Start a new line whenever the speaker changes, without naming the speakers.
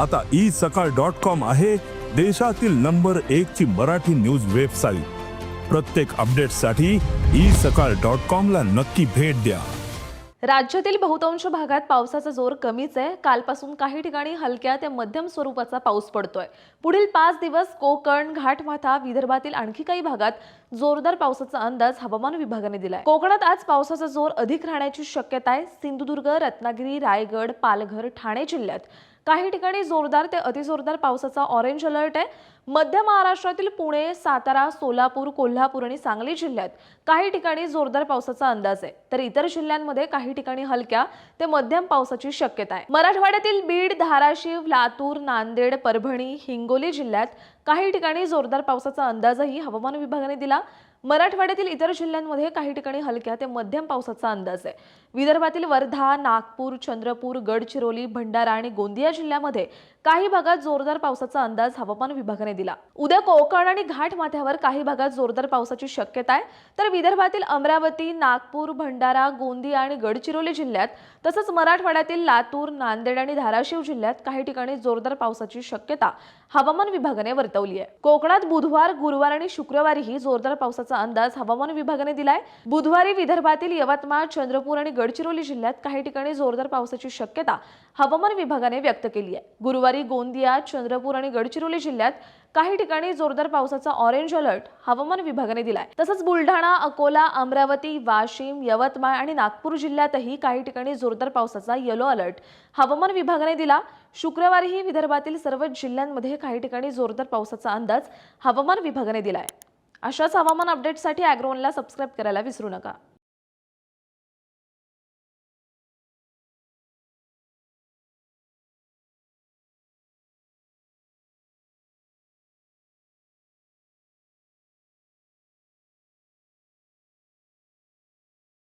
आता ई सकाळ dot com आहे देशातील नंबर एक ची मराठी न्यूज वेबसाईट. प्रत्येक अपडेटसाठी ई सकाळ डॉट कॉम ला नक्की भेट द्या.
राज्यातील बहुतांश भागात पावसाचा जोर कमीच आहे. कालपासून काही ठिकाणी हलक्या ते मध्यम स्वरूपाचा पाऊस पडतोय. पुढील पाच दिवस कोकण घाटमाथा विदर्भातील आणखी काही भागात जोरदार पावसाचा अंदाज हवामान विभागाने दिलाय. कोकणात आज पावसाचा जोर अधिक राहण्याची शक्यता आहे. सिंधुदुर्ग रत्नागिरी रायगड पालघर ठाणे जिल्ह्यात. काही ठिकाणी जोरदार ते अतिजोरदार पावसाचा ऑरेंज अलर्ट आहे. मध्य महाराष्ट्रातील पुणे सातारा सोलापूर कोल्हापूर आणि सांगली जिल्ह्यात काही ठिकाणी जोरदार पावसाचा अंदाज आहे. तर इतर जिल्ह्यांमध्ये काही ठिकाणी हलक्या ते मध्यम पावसाची शक्यता आहे. मराठवाड्यातील बीड धाराशिव लातूर नांदेड परभणी हिंगोली जिल्ह्यात काही ठिकाणी जोरदार पावसाचा अंदाजही हवामान विभागाने दिला. मराठवाड्यातील इतर जिल्ह्यांमध्ये काही ठिकाणी हलक्या ते मध्यम पावसाचा अंदाज आहे. विदर्भातील वर्धा नागपूर चंद्रपूर गडचिरोली भंडारा आणि गोंदिया जिल्ह्यामध्ये काही भागात जोरदार पावसाचा अंदाज हवामान विभागाने दिला. उद्या कोकण आणि घाट माथ्यावर काही भागात जोरदार पावसाची शक्यता आहे. तर विदर्भातील अमरावती नागपूर भंडारा गोंदिया आणि गडचिरोली जिल्ह्यात तसंच मराठवाड्यातील लातूर नांदेड आणि धाराशिव जिल्ह्यात काही ठिकाणी जोरदार पावसाची शक्यता हवामान विभागाने वर्तवली आहे. कोकणात बुधवार गुरुवार आणि शुक्रवारीही जोरदार पावसाचा पावसाचा अंदाज हवामान विभागाने दिलाय. बुधवारी विदर्भातील यवतमाळ चंद्रपूर आणि गडचिरोली जिल्ह्यात काही ठिकाणी जोरदार पावसाची शक्यता हवामान विभागाने व्यक्त केली आहे. गुरुवारी गोंदिया चंद्रपूर आणि गडचिरोली जिल्ह्यात काही ठिकाणी जोरदार पावसाचा ऑरेंज अलर्ट हवामान विभागाने दिलाय. तसंच बुलढाणा अकोला अमरावती वाशिम यवतमाळ आणि नागपूर जिल्ह्यातही काही ठिकाणी जोरदार पावसाचा येलो अलर्ट हवामान विभागाने दिला. शुक्रवारीही विदर्भातील सर्व जिल्ह्यांमध्ये काही ठिकाणी जोरदार पावसाचा अंदाज हवामान विभागाने दिलाय. अशाच हवामान अपडेटसाठी ॲग्रोनला सबस्क्राईब करायला विसरू नका.